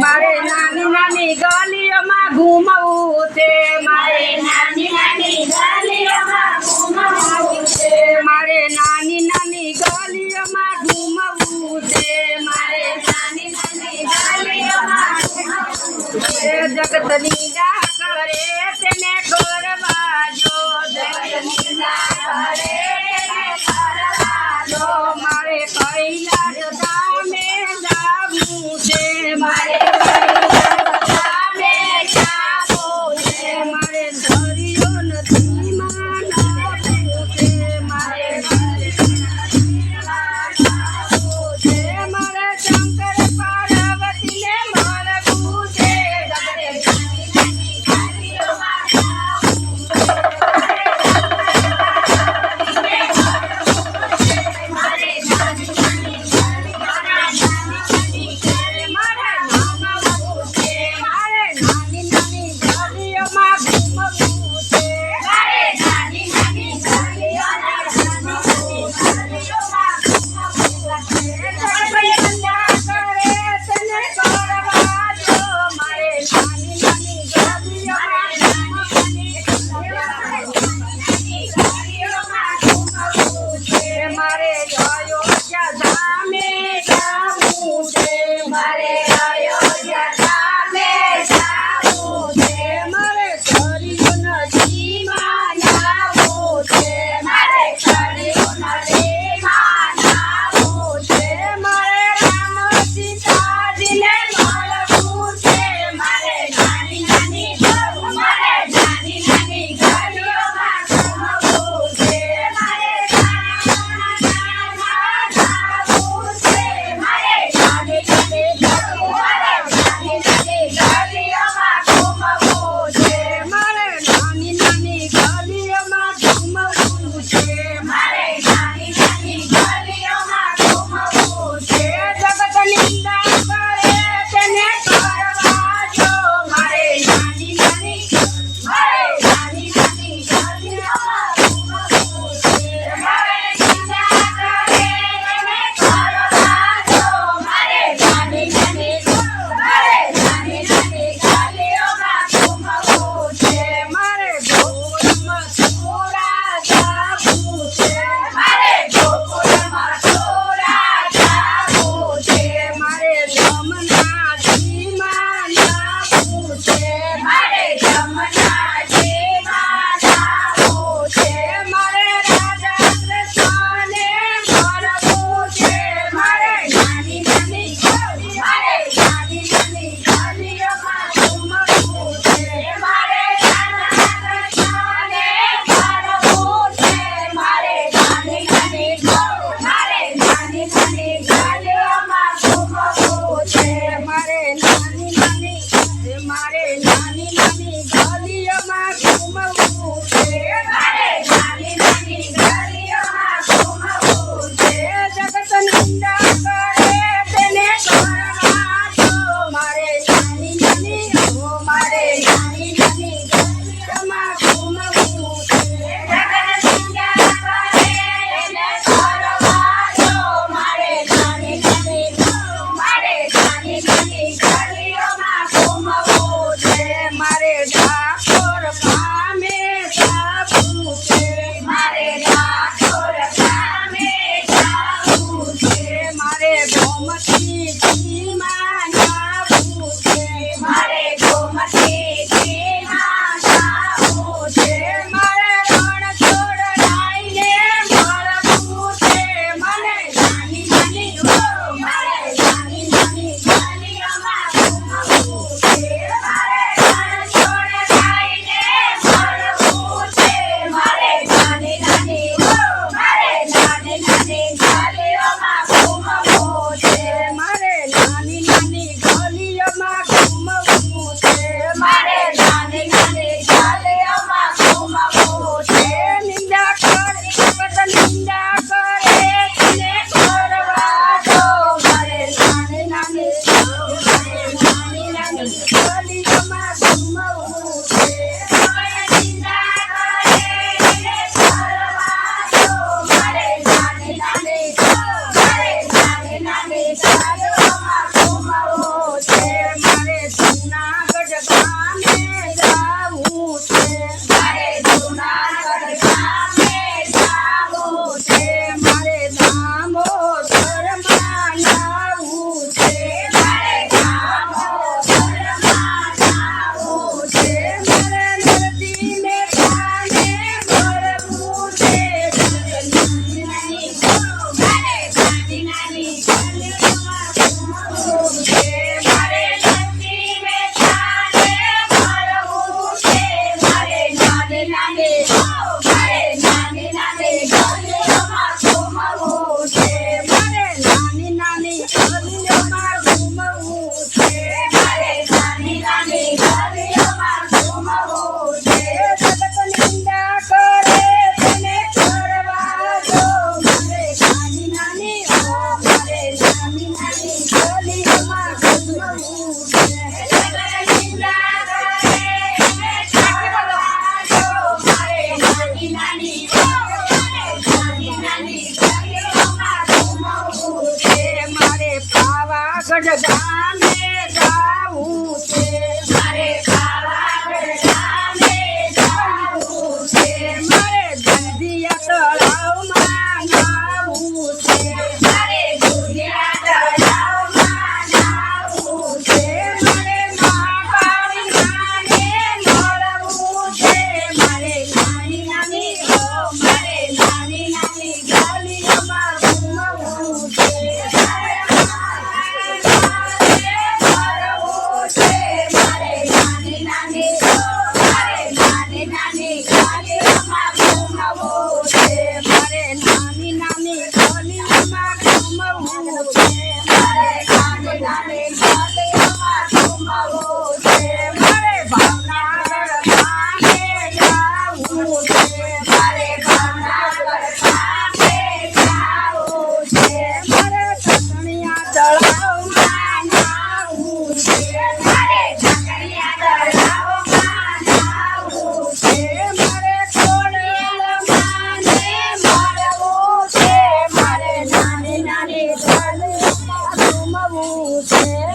મારે નાની નાની ગલીઓમાં ઘૂમવું છે. મારે નાની નાની ગલીઓમાં ઘૂમવું છે. મારે નાની નાની ગલીઓમાં ઘૂમવું છે. મારે નાની નાની ગલીઓમાં જગતની જા Maria. my life. জান move. છે મારે